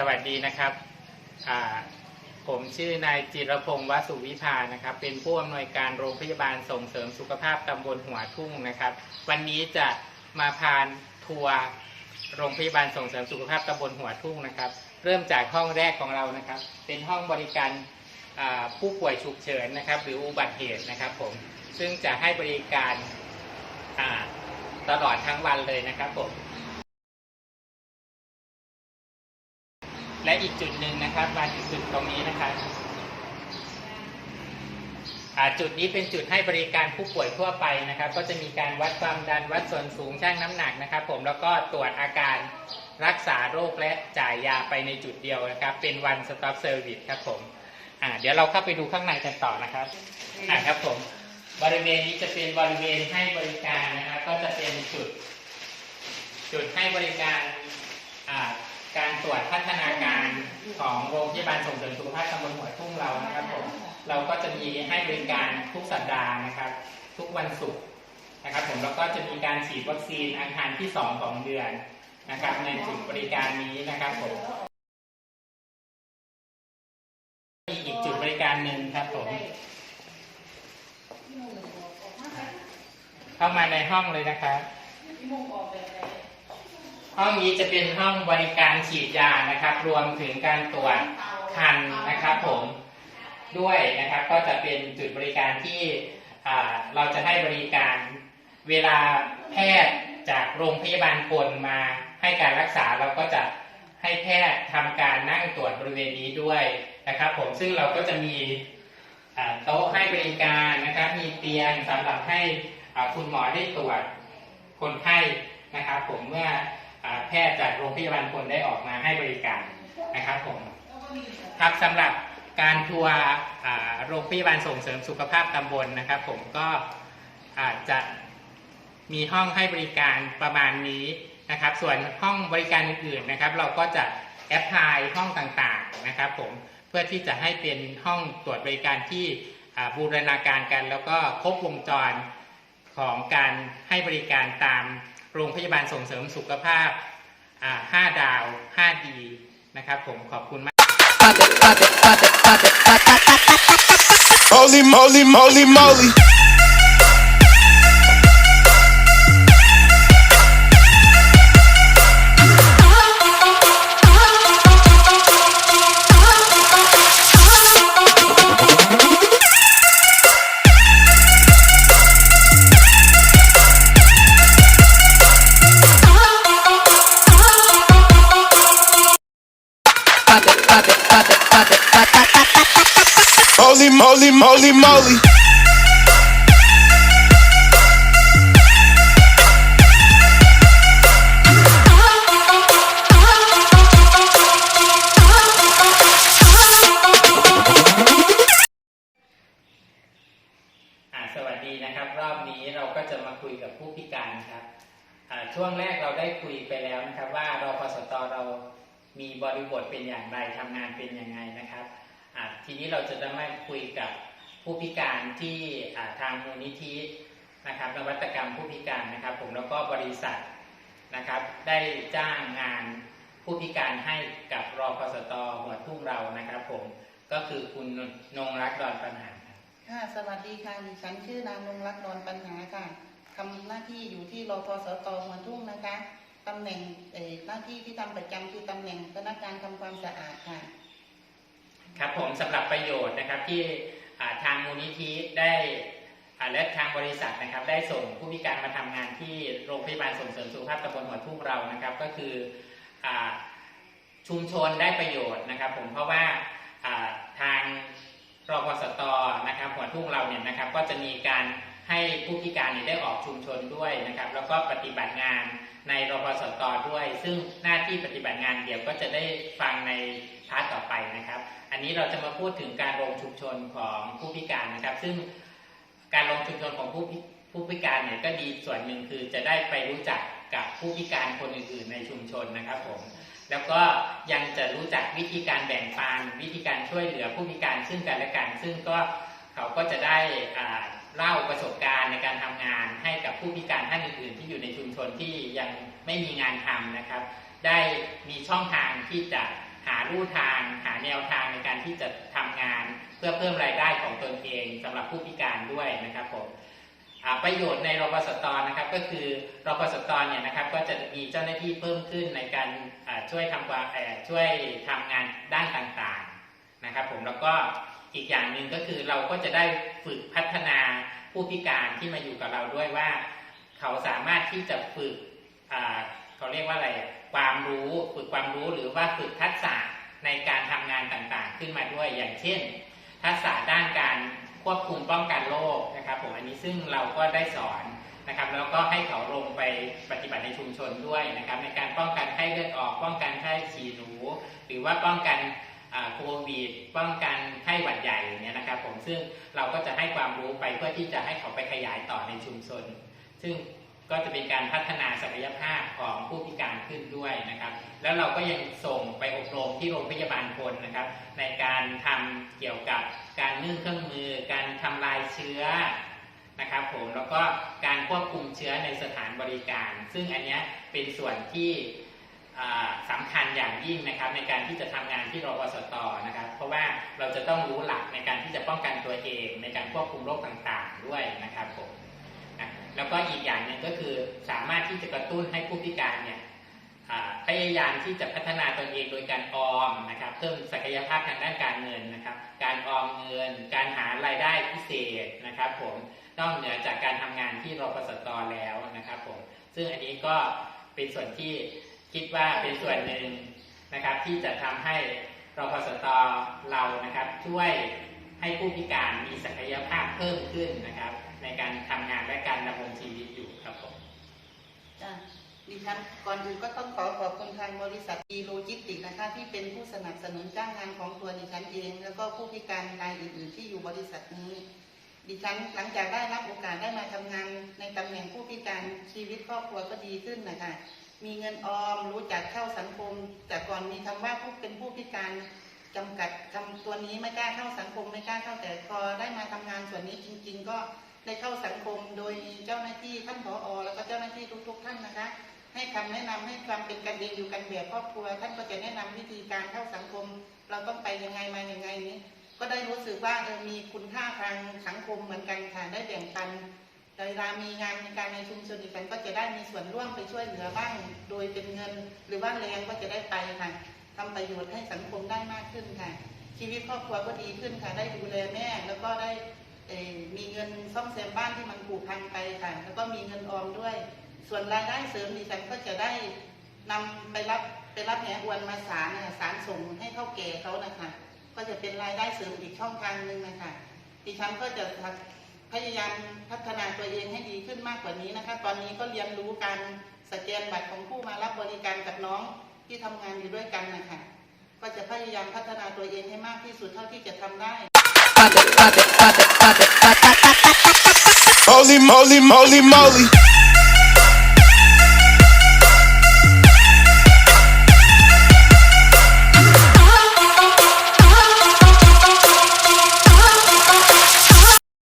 สวัสดีนะครับ ผมชื่อนายจิรพงศ์วสุวิภานะครับ เป็นผู้อำนวยการโรงพยาบาลส่งเสริมสุขภาพตำบลหัวทุ่งนะครับ วันนี้จะมาพานทัวร์โรงพยาบาลส่งเสริมสุขภาพตำบลหัวทุ่งนะครับ เริ่มจากห้องแรกของเรานะครับ เป็นห้องบริการผู้ป่วยฉุกเฉินนะครับ หรืออุบัติเหตุนะครับผม ซึ่งจะให้บริการตลอดทั้งวันเลยนะครับผม และอีกจุดหนึ่งนะครับมาถึงจุดตรงนี้นะครับจุดนี้เป็นจุดให้บริการผู้ป่วยทั่วไปนะครับ ก็จะมีการวัดความดันวัดส่วนสูงชั่งน้ำหนักนะครับ ผมแล้วก็ตรวจอาการรักษาโรคและจ่ายยาไปในจุดเดียวนะครับ เป็น one stop service ครับผมเดี๋ยวเราเข้าไปดูข้างในกันต่อนะครับอ่าครับผมบริเวณนี้จะเป็นบริเวณให้บริการนะครับ ก็จะเป็นจุด จุดให้บริการการตรวจพัฒนาการ ของโรงพยาบาลส่งเสริมสุขภาพตำบลหัวทุ่งเรานะครับผมเราก็จะมีให้บริการทุกสัปดาห์นะครับ ทุกวันศุกร์นะครับ ผมแล้วก็จะมีการฉีดวัคซีนอังคารที่สองของเดือนนะครับ ในจุดบริการนี้นะครับผมมีอีกจุดบริการหนึ่งครับผมเข้ามาในห้องเลยนะครับ ห้องนี้จะเป็นห้องบริการฉีดยานะครับ รวมถึงการตรวจคันนะครับผมด้วยนะครับ ก็จะเป็นจุดบริการที่เราจะให้บริการเวลาแพทย์จากโรงพยาบาลพลมาให้การรักษาเราก็จะให้แพทย์ทำการนั่งตรวจบริเวณนี้ด้วยนะครับ ผมซึ่งเราก็จะมีโต๊ะให้บริการนะครับ มีเตียงสำหรับให้คุณหมอได้ตรวจคนไข้นะครับ ผมเมื่อ แพทย์จากโรงพยาบาลพลได้ออกมาให้บริการนะครับผมครับสำหรับการทัวร์โรงพยาบาลส่งเสริมสุขภาพตำบลนะครับ ผมก็อาจจะมีห้องให้บริการประมาณนี้นะครับ ส่วนห้องบริการอื่นๆนะครับ เราก็จะแอปพลายห้องต่างๆนะครับ ผมเพื่อที่จะให้เป็นห้องตรวจบริการที่บูรณาการกัน แล้วก็ครบวงจรของการให้บริการตาม โรงพยาบาลส่งเสริมสุขภาพอ่า5ดาว5ดีนะครับผมขอบคุณมาก Holy moly, moly, moly. วงแรกเราได้คุยไปแล้วนะครับว่ารพสตเรามีบริบทเป็นอย่างไรทำงานเป็นยังไงนะครับ ทีนี้เราจะได้มาคุยกับผู้พิการที่ทางมูลนิธินะครับนวัตกรรมผู้พิการนะครับ ผมแล้วก็บริษัทนะครับ ได้จ้างงานผู้พิการให้กับรอพสตหัวทุ่งเรานะครับ ผมก็คือคุณนงรักดอนปัญหาค่ะสวัสดีค่ะดิฉันชื่อนางนงรักดอนปัญหาค่ะทำหน้าที่อยู่ที่รอพสตหัวทุ่งนะคะตำแหน่งหน้าที่ที่ทำประจำคือตำแหน่งพนักงานทำความสะอาดค่ะ ครับผมสำหรับประโยชน์นะครับที่ทางมูลนิธิได้และทางบริษัทนะครับได้ส่งผู้พิการมาทำงานที่โรงพยาบาลส่งเสริมสุขภาพตำบลหัวทุ่งเรานะครับ ก็คืออชุมชนได้ประโยชน์นะครับ ผมเพราะว่าอ่าทางรพสตนะครับหัวทุ่งเราเนี่ยนะครับก็จะมีการ ให้ผู้พิการเนี่ยได้ออกชุมชนด้วยนะครับ แล้วก็ปฏิบัติงานในรพสตด้วย ซึ่งหน้าที่ปฏิบัติงานเดี๋ยวก็จะได้ฟังในพาร์ทต่อไปนะครับ อันนี้เราจะมาพูดถึงการลงชุมชนของผู้พิการนะครับ ซึ่งการลงชุมชนของผู้พิผู้พิการเนี่ยก็ดีส่วนหนึ่งคือจะได้ไปรู้จักกับผู้พิการคนอื่นๆในชุมชนนะครับผมแล้วก็ยังจะรู้จักวิธีการแบ่งปันวิธีการช่วยเหลือผู้พิการซึ่งกันและกัน ซึ่งก็เขาก็จะได้อ่า เล่าประสบการณ์ในการทำงานให้กับผู้พิการท่านอื่นๆ ที่อยู่ในชุมชนที่ยังไม่มีงานทำนะครับ ได้มีช่องทางที่จะหาลู่ทาง หาแนวทางในการที่จะทำงาน เพื่อเพิ่มรายได้ของตนเองสำหรับผู้พิการด้วยนะครับผมประโยชน์ในรปสตนะครับก็คือรปสตเนี่ยนะครับก็จะมีเจ้าหน้าที่เพิ่มขึ้นในการช่วยทำความช่วยทำงานด้านต่างๆนะครับผมแล้วก็ อีกอย่างหนึ่งก็คือเราก็จะได้ฝึกพัฒนาผู้พิการที่มาอยู่กับเราด้วยว่า เขาสามารถที่จะฝึกเขาเรียกว่าอะไรความรู้ฝึกความรู้หรือว่าฝึกทักษะในการทำงานต่างๆ ขึ้นมาด้วยอย่างเช่น ทักษะด้านการควบคุมป้องกันโรคนะครับผมอันนี้ซึ่งเราก็ได้สอนนะครับแล้วก็ให้เขาลงไปปฏิบัติในชุมชนด้วยนะครับในการป้องกันไข้เลือดออก ป้องกันไข้ฉี่หนู หรือว่าป้องกันโควิดป้องกัน หวัดใหญ่อย่างเนี้ยนะครับผมซึ่งเราก็จะให้ความรู้ไปเพื่อที่จะให้เขาไปขยายต่อในชุมชน ซึ่งก็จะเป็นการพัฒนาศักยภาพของผู้พิการขึ้นด้วยนะครับ แล้วเราก็ยังส่งไปอบรมที่โรงพยาบาลพลนะครับ ในการทำเกี่ยวกับการนึ่งเครื่องมือ การทำลายเชื้อนะครับผมแล้วก็การควบคุมเชื้อในสถานบริการ ซึ่งอันนี้เป็นส่วนที่ สำคัญอย่างยิ่งนะครับในการที่จะทำงานที่รวสตนะครับ เพราะว่าเราจะต้องรู้หลักในการที่จะป้องกันตัวเองในการควบคุมโรคต่างๆด้วยนะครับผมแล้วก็อีกอย่างหนึ่งก็คือสามารถที่จะกระตุ้นให้ผู้พิการเนี่ยพยายามที่จะพัฒนาตนเองโดยการออมนะครับ เพิ่มศักยภาพทางด้านการเงินนะครับ การออมเงิน การหารายได้พิเศษนะครับ ผมนอกเหนือจากการทำงานที่รปสตแล้วนะครับ ผมซึ่งอันนี้ก็เป็นส่วนที่ คิดว่าเป็นส่วนหนึ่งนะครับ ที่จะทำให้รปสตเรานะครับช่วยให้ผู้พิการมีศักยภาพเพิ่มขึ้นนะครับ ในการทำงานและการดำรงชีวิตอยู่ครับผมจ้ะดิฉันก่อนอื่นก็ต้องขอขอบคุณทางบริษัทอีโลจิสติกนะคะที่เป็นผู้สนับสนุนจ้างงานของตัวดิฉันเอง แล้วก็ผู้พิการรายอื่น ๆ ที่อยู่บริษัทนี้ ดิฉันหลังจากได้รับโอกาสได้มาทำงานในตำแหน่งผู้พิการชีวิตครอบครัวก็ดีขึ้นนะคะ มีเงินออมรู้จักเข้าสังคม แต่ก่อนมีคำว่าผู้เป็นผู้พิการจำกัดคำตัวนี้ไม่กล้าเข้าสังคมไม่กล้าเข้าแต่พอได้มาทำงานส่วนนี้จริง ๆ ก็ได้เข้าสังคมโดยมีเจ้าหน้าที่ท่านผอแล้วก็เจ้าหน้าที่ทุก ๆ ท่านนะคะ ให้คำแนะนำให้ความเป็นกันเองอยู่กันแบบครอบครัว ท่านก็จะแนะนำวิธีการเข้าสังคม เราต้องไปยังไงมายังไงนี้ ก็ได้รู้สึกว่าเออมีคุณค่าทางสังคมเหมือนกันค่ะได้แบ่งปัน เวลามีงานในการในชุมชนดิฉันก็จะได้มีส่วนร่วมไปช่วยเหลือบ้าง โดยเป็นเงิน หรือว่าแรงก็จะได้ไปค่ะทำประโยชน์ให้สังคมได้มากขึ้นค่ะ ชีวิตครอบครัวก็ดีขึ้นค่ะ ได้ดูแลแม่ แล้วก็ได้มีเงินซ่อมแซมบ้านที่มันผุพังไปค่ะ แล้วก็มีเงินออมด้วย ส่วนรายได้เสริมดิฉันก็จะได้นำไปรับไปรับแหอวนมาสารนะคะสารส่งให้เท่าแก่เขานะคะ ก็จะเป็นรายได้เสริมอีกช่องทางหนึ่งนะคะดิฉันก็จะ พยายามพัฒนาตัวเองให้ดีขึ้นมากกว่านี้นะคะ ตอนนี้ก็เรียนรู้การสแกนบัตรของผู้มารับบริการกับน้องที่ทำงานอยู่ด้วยกันนะคะก็จะพยายามพัฒนาตัวเองให้มากที่สุดเท่าที่จะทำได้ Holy moly, moly, moly.